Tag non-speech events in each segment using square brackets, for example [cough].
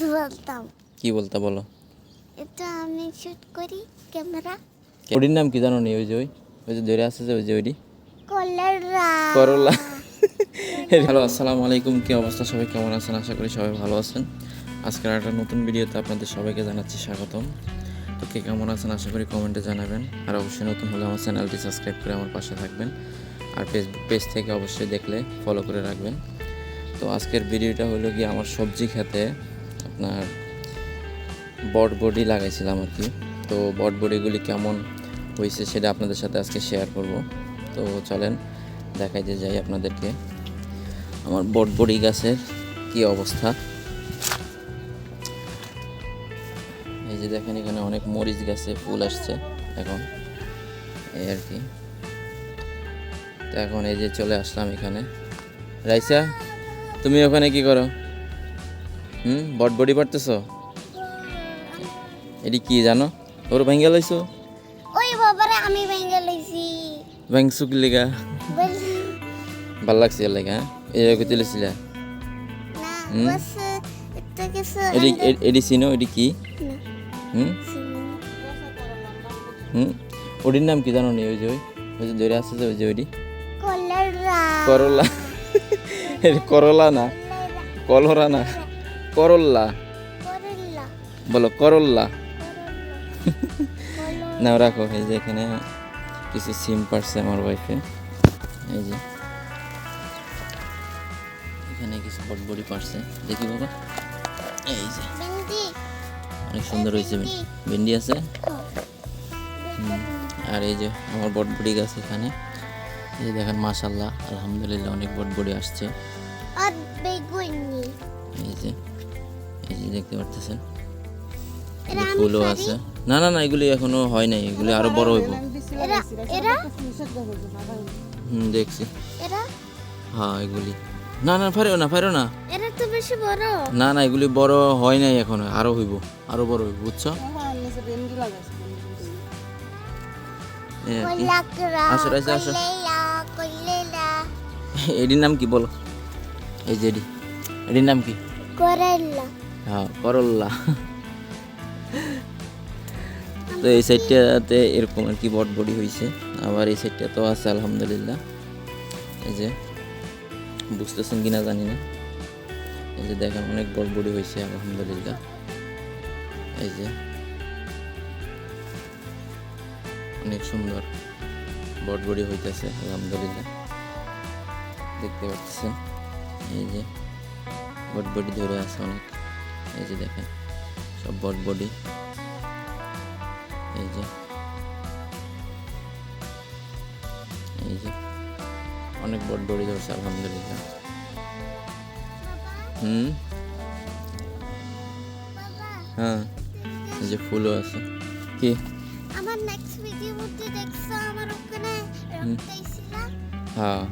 বলতাম। কি বলতা বলো? এটা আমি শুট করি ক্যামেরা ওটির নাম কি জানো নি? ওই যে ওই ওই যে ধরে আসছে যে ওই যে ওইটি? কলেরা করলা। [laughs] হ্যালো আসসালামু আলাইকুম। কি অবস্থা? সবাই কেমন আছেন? আশা করি সবাই ভালো আছেন। আজকের একটা নতুন ভিডিওতে আপনাদের সবাইকে জানাচ্ছি স্বাগতম। তো কে কেমন আছেন? আশা করি কমেন্টে জানাবেন। আর অবশ্যই নতুন হলে আমার চ্যানেলটি সাবস্ক্রাইব করে আমার পাশে থাকবেন। আর ফেসবুক পেজ থেকে অবশ্যই দেখলে ফলো করে রাখবেন। তো আজকের ভিডিওটা হলো কি আমার সবজি খেতে। আপনার বট বডি লাগাইছিলাম আর কি। তো বট বডিগুলি কেমন হয়েছে সেটা আপনাদের সাথে আজকে শেয়ার করব। তো চলেন দেখাইতে যাই আপনাদেরকে। আমার বট বডি গাছের কি অবস্থা? এই যে দেখেন, এখানে অনেক মরিচ গাছে ফুল আসছে এখন। এই আর কি। তো এখন এই যে চলে আসলাম এখানে। রাইসা, তুমি ওখানে কি করো? হুম বট বডি পারতেছো? এটি কি জানো? ওর ভেঙ্গে লাইছো? ওই বাবারে আমি ভেঙে লইছি। ভেংসু কি লেগা? ভালো লাগছে লেগা এই কইতে কিছু এডি এডি চিনো? এডি কি? হুম? হুম? ওটির নাম কি জানো নি? ওই যে ওই ওই যে ধরে আসছে যে ওই যে ওইটি? কলেরা। করলা। করলা না। কলহরা না। করল্লা বলো করল্লা কলেরা না রাখো এই যে এখানে কিছু সিম পারছে আমার ওয়াইফে এই যে। এখানে কিছু বটবড়ি পারছে। দেখি বাবা। এই যে। অনেক সুন্দর হয়েছে ভেন্ডি আছে? আর এই যে আমার বটবড়ি গাছ এখানে। এই যে দেখেন মাশাল্লাহ আলহামদুলিল্লাহ অনেক বটবড়ি আসছে। আর বেগুনি। এই যে। এই দেখতে পারতেছেন। ফুলও আছে। না না না এগুলি এখনও হয় নাই এগুলি আরও বড় হইব। হুম দেখছি। হ্যাঁ এগুলি। না না ফারেও না ফারেও না। এরা তো বেশি বড়। না না এগুলি বড় হয় নাই এখনও আরও হইব আরও বড় হইব বুঝছ? আসো, আসো, আসো। কলেলা নাম কি বলো? এই যে এডি। এটির নাম কি? করেলা হ্যাঁ করল্লা। তো এই সাইডটাতে এরকম আর কি বট বডি হয়েছে আবার এই সাইডটা তো আছে, আলহামদুলিল্লাহ। এই যে, বুঝতেছেন কিনা জানি না। এই যে দেখেন, অনেক বট বডি হয়েছে আলহামদুলিল্লাহ। এই যে, অনেক সুন্দর বট বডি হইতেছে, আলহামদুলিল্লাহ। দেখতে পাচ্ছেন? এই যে বট বডি ধরে আছে অনেক। এই যে দেখেন সব বট বডি। এই যে এই যে অনেক বট বডি ধরছে আলহামদুলিল্লাহ। হুম? হ্যাঁ এই যে ফুলও আছে। কি? আমার নেক্সট ভিডিও মধ্যে দেখছ আমার ওখানে হ্যাঁ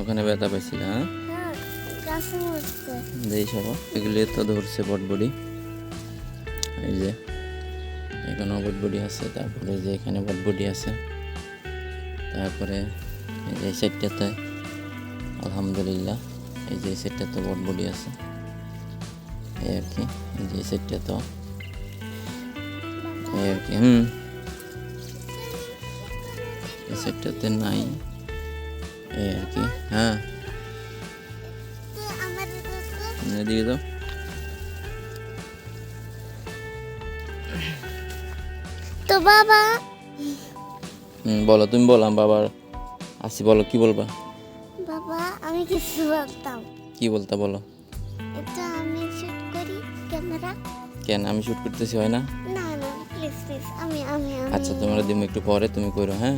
ওখানে ব্যথা পাইছিল হ্যাঁ? গাছের সব তো ধরছে বটবডি এই যে এখানেও বটবডি আছে, তারপরে যে এখানে বটবডি আছে, তারপরে এই যে সাইডটাতে, আলহামদুলিল্লাহ, এই যে সাইডটাতে বটবডি আছে। এই আর কি, এই যে সাইডটা তো এই আর কি, হুম। এই সাইডটাতে নাই। এই আর কি হ্যাঁ। এদিকে তো তো বাবা হুম বলো তুমি বলো বাবার আসি বলো কি বলবা বাবা আমি কিছু বলতাম কি বলতা বলো এটা আমি শুট করি ক্যামেরা কেন আমি শুট করতেছি হয় না না না প্লিজ প্লিজ আমি আমি আমি আচ্ছা তোমার দিম একটু পরে তুমি করো হ্যাঁ।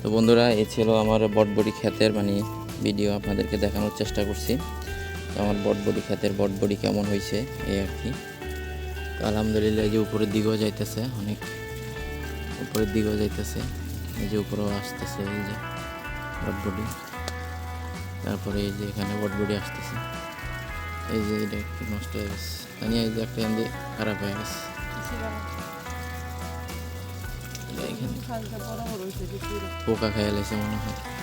তো বন্ধুরা এই ছিল আমার বটবডি ক্ষেতের মানে ভিডিও আপনাদেরকে দেখানোর চেষ্টা করছি। তো আমার বটবডি ক্ষেতের বটবডি কেমন হয়েছে এই আর কি। আলহামদুলিল্লাহ এই যে উপরের দিকেও যাইতেছে অনেক উপরের দিকেও যাইতেছে। এই যে উপরেও আসতেছে এই যে বটবডি তারপরে এই যে এখানে বটবডি আসতেছে। এই যে এটা একটু নষ্ট হয়ে গেছে। জানি এই যে একটা এমনি খারাপ হয়ে গেছে। পোকা খেয়ে লেছে মনে হয়।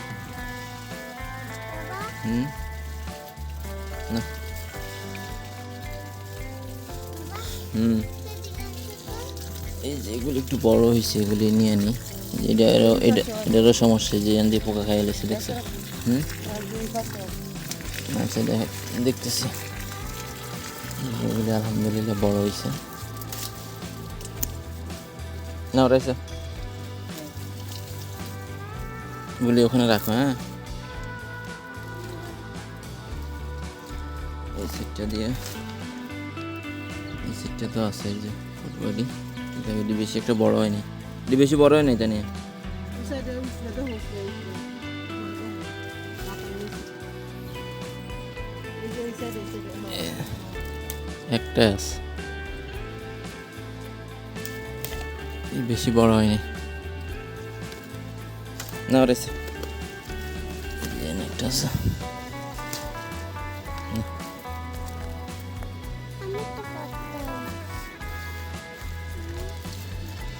হুম না হুম এই যে এগুলো একটু বড় হয়েছে, এগুলি নিয়ে নি। এটা এটা এটারও সমস্যা যে এন দিয়ে পোকা খাই এলেছে দেখছে? হুম? আচ্ছা দেখ, দেখতেছি। এগুলি আলহামদুলিল্লাহ বড় হয়েছে। না ওরাইছে বলি, ওখানে রাখো হ্যাঁ? সিটটা দিয়ে এই সিটটা তো আছে যে ফুটবলি এটা বেশি একটা বড় হয়নি এটি বেশি বড় হয় না এটা নিয়ে একটা বেশি বড় হয়নি না রয়েছে একটা আছে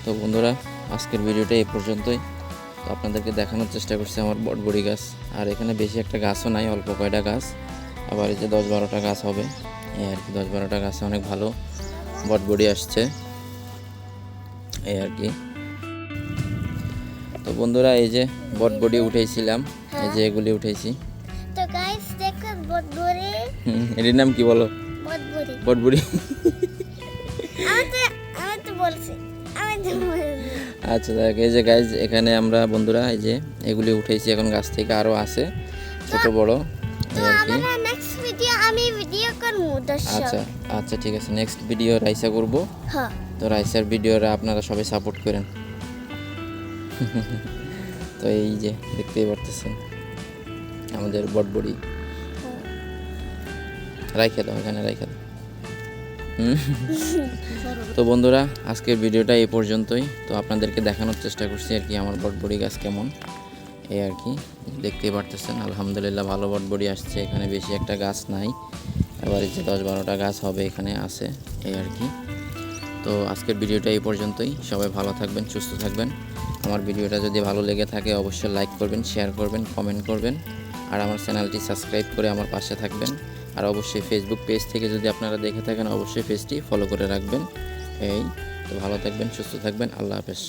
তো বন্ধুরা আজকের ভিডিওটা এই পর্যন্তই। তো আপনাদেরকে দেখানোর চেষ্টা করছি আমার বটবড়ি গাছ। আর এখানে বেশি একটা গাছও নাই অল্প কয়টা গাছ। আবার এই যে দশ বারোটা গাছ হবে। এই আর কি দশ বারোটা গাছে অনেক ভালো বটবড়ি আসছে। এই আর কি। তো বন্ধুরা এই যে বটবডি উঠেছিলাম। এই যে এগুলি উঠেছি। তো গাইস নাম কি বলো? বটবড়ি। আমি তো বলছি আমি তো বলছি। [laughs] আচ্ছা দেখ এই যে গাছ এখানে আমরা বন্ধুরা এই যে এগুলি উঠেছি এখন গাছ থেকে আরও আছে ছোট বড় আচ্ছা আচ্ছা ঠিক আছে নেক্সট ভিডিও রাইসা করব। হ্যাঁ। তো রাইসার ভিডিওরা আপনারা সবাই সাপোর্ট করেন। [laughs] তো এই যে দেখতেই পারতেছেন আমাদের বটবড়ি। রাইখে দাও এখানে রাইখে দাও। তো বন্ধুরা, আজকের ভিডিওটা এই পর্যন্তই। তো আপনাদেরকে দেখানোর চেষ্টা করছি আর কি, আমার বটবড়ি গাছ কেমন। এই আর কি, দেখতেই পারতেছেন, আলহামদুলিল্লাহ ভালো বটবড়ি আসছে। এখানে বেশি একটা গাছ নাই, এবারে যে দশ বারোটা গাছ হবে এখানে আছে, এই আর কি। তো আজকের ভিডিওটা এই পর্যন্তই, সবাই ভালো থাকবেন, সুস্থ থাকবেন। আমার ভিডিওটা যদি ভালো লেগে থাকে, অবশ্যই লাইক করবেন, শেয়ার করবেন, কমেন্ট করবেন। আর আমার চ্যানেলটি সাবস্ক্রাইব করে আমার পাশে থাকবেন। আর অবশ্যই ফেসবুক পেজ থেকে যদি আপনারা দেখে থাকেন, অবশ্যই পেজটি ফলো করে রাখবেন। এই তো ভালো থাকবেন, সুস্থ থাকবেন, আল্লাহ হাফেজ।